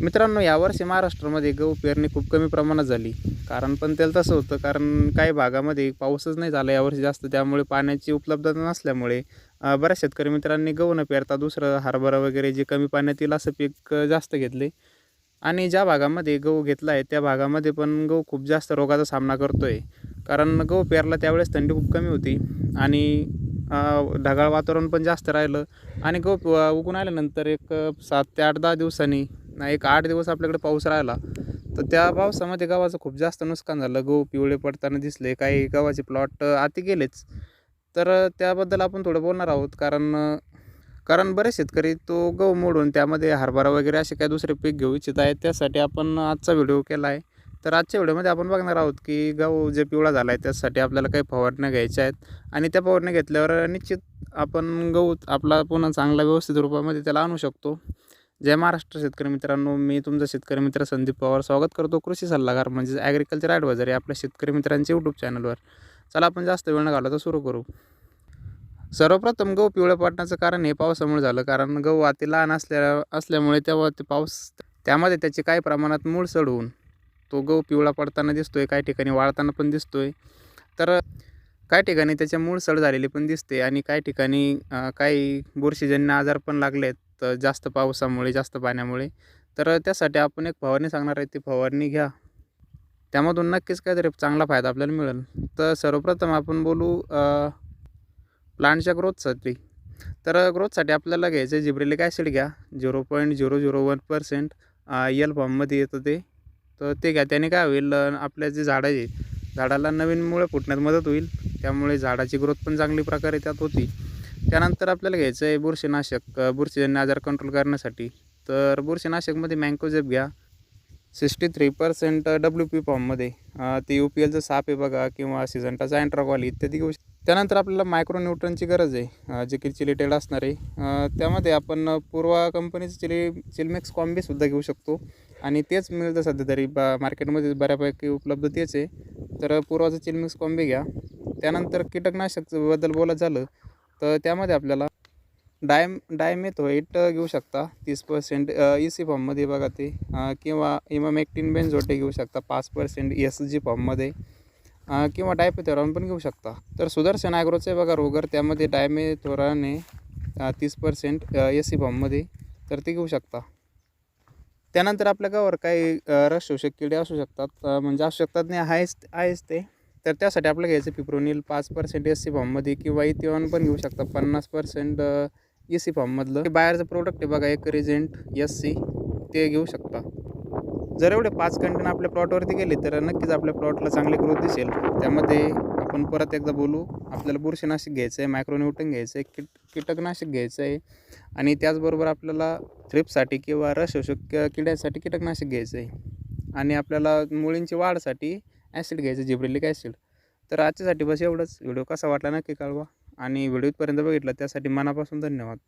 मित्रांनो यावर्षी महाराष्ट्रामध्ये गहू पेरणी खूप कमी प्रमाणात झाली. कारण पण त्याला तसं होतं कारण काही भागामध्ये पाऊसच नाही झाला यावर्षी जास्त. त्यामुळे पाण्याची उपलब्धता नसल्यामुळे बऱ्याच शेतकरी मित्रांनी गहू न पेरता दुसरं हरभरा वगैरे जे कमी पाण्यात येईल असं पीक जास्त घेतले. आणि ज्या भागामध्ये गहू घेतला आहे त्या भागामध्ये पण गहू खूप जास्त रोगाचा सामना करतो आहे कारण गहू पेरला त्यावेळेस थंडी खूप कमी होती आणि ढगाळ वातावरण पण जास्त राहिलं. आणि गहू उगून आल्यानंतर एक सात ते आठ दहा दिवसांनी एक आठ दिवस आपल्याकडे पाऊस राहिला तर त्या पावसामध्ये गव्हाचं खूप जास्त नुकसान झालं. गहू पिवळे पडताना दिसले काही गव्हाचे प्लॉट आती गेलेच. तर त्याबद्दल आपण थोडं बोलणार आहोत कारण कारण बरेच शेतकरी तो गहू मोडून त्यामध्ये हरभरा वगैरे असे काही दुसरे पीक घेऊ इच्छित आहेत. त्यासाठी आपण आजचा व्हिडिओ केला आहे तर आजच्या व्हिडिओमध्ये आपण बघणार आहोत की गहू जे पिवळा झाला आहे त्यासाठी आपल्याला काही फवारण्या घ्यायच्या आहेत. आणि त्या फवारण्या घेतल्यावर निश्चित आपण गहू आपला पुन्हा चांगला व्यवस्थित रूपामध्ये त्याला आणू शकतो. जय महाराष्ट्र शेतकरी मित्रांनो मी तुमचा शेतकरी मित्र संदीप पवार. स्वागत करतो कृषी सल्लागार म्हणजे ॲग्रिकल्चर ॲडवायझर या आपल्या शेतकरी मित्रांचे यूट्यूब चॅनलवर चला आपण जास्त वेळ न घालवता सुरू करू. सर्वप्रथम गहू पिवळ्या पाडण्याचं कारण हे पावसामुळे झालं. कारण गहू अति लहान असल्या असल्यामुळे तेव्हा ते पाऊस त्यामध्ये त्याचे काही प्रमाणात मूळ सड होऊन तो गहू पिवळा पडताना दिसतोय काही ठिकाणी वाळताना पण दिसतोय. तर काही ठिकाणी त्याच्या मूळ सड झालेली पण दिसते आणि काही ठिकाणी काही बुरशीजन्य आजार पण लागलेत. तर जास्त पावसामुळे जास्त पाण्यामुळे. तर त्यासाठी आपण एक फवारणी सांगणार आहे ती फवारणी घ्या. त्यामधून नक्कीच काहीतरी चांगला फायदा आपल्याला मिळेल. तर सर्वप्रथम आपण बोलू प्लांटच्या ग्रोथसाठी. तर ग्रोथसाठी आपल्याला घ्यायचं आहे जिब्रेलिक ॲसिड घ्या. Zero point zero zero one percent L फॉर्ममध्ये येतं ते. तर ते घ्या. त्याने काय होईल आपल्या जे झाडं आहे झाडाला नवीनमुळे फुटण्यात मदत होईल. त्यामुळे झाडाची ग्रोथ पण चांगली प्रकारे त्यात होती. त्यानंतर आपल्याला घ्यायचं आहे बुरशीनाशक बुरशीजन्य आजार कंट्रोल करण्यासाठी. तर बुरशीनाशकमध्ये मँकोजेप घ्या. Sixty three percent W P फॉर्ममध्ये ते यू पी एलचं साप आहे बघा किंवा सिझंटाचा अँट्राकॉल इत्यादी घेऊ त्यानंतर आपल्याला मायक्रोन्यूट्रनची गरज आहे. जे की चिलिटेड असणार आहे. त्यामध्ये आपण पूर्वा कंपनीचं चिली चिलमेक्स कॉम्बीसुद्धा घेऊ शकतो. आणि तेच मिळतं सध्या तरी बा मार्केटमध्ये बऱ्यापैकी उपलब्ध तेच आहे. तर पूर्वाचं चिलमिक्स कॉम्बी घ्या. त्यानंतर कीटकनाशकबद्दल बोलत झालं. तर त्यामध्ये आपल्याला डायम डायमेथोएट घेऊ शकता. तीस पर्सेंट ई सी फॉर्ममध्ये बघा ते. किंवा इमामेक्टिन बेनझोटे घेऊ शकता. पाच पर्सेंट एस जी फॉर्ममध्ये किंवा डायपेथोरॉन पण घेऊ शकता. तर सुदर्शन ॲग्रोचे बघा रोगर त्यामध्ये डायमेथोराने तीस पर्सेंट एस सी फॉर्ममध्ये तर ते घेऊ शकता. त्यानंतर आपल्या गावावर काही रस शोषक किडे असू शकतात. म्हणजे असू शकतात नाही आहेच आहेच ते. तर त्यासाठी आपल्याला घ्यायचं पिप्रोनिल पाच पर्सेंट एस सी फॉर्ममध्ये किंवा इथिऑन पण घेऊ शकता पन्नास पर्सेंट ए सी फॉर्ममधलं बाहेरचं प्रोडक्ट आहे बघा एक रिजेंट एस सी ते घेऊ शकता. जर एवढे पाच कंटेन आपल्या प्लॉटवरती गेले तर नक्कीच आपल्या प्लॉटला चांगली ग्रोथ दिसेल. त्यामध्ये आपण परत एकदा बोलू आपल्याला बुरशीनाशक घ्यायचं आहे मायक्रोन्यूटन घ्यायचं आहे किट कीटकनाशक घ्यायचं आहे आणि त्याचबरोबर आपल्याला थ्रिपसाठी किंवा रस शोषक किड्यांसाठी कीटकनाशक घ्यायचं आहे. आणि आपल्याला मुळींची वाढसाठी ॲसिड घ्यायचं जिब्रेलिक ॲसिड. तर आजच्यासाठी बस एवढंच. व्हिडिओ कसा वाटला नक्की कळवा. आणि व्हिडिओपर्यंत बघितला त्यासाठी मनापासून धन्यवाद.